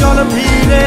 চল ফিরে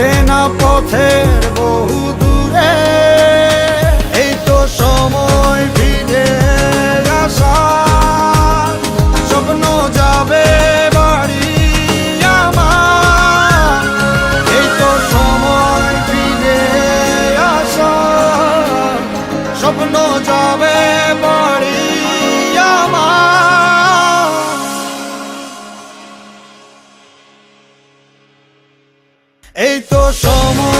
চেনা পথের বহু দূরে, এই তো সময় ফিরে আসার স্বপ্ন যাবে বাড়ি আমার, এই সময় আসার স্বপ্ন যাবে এই তো সময়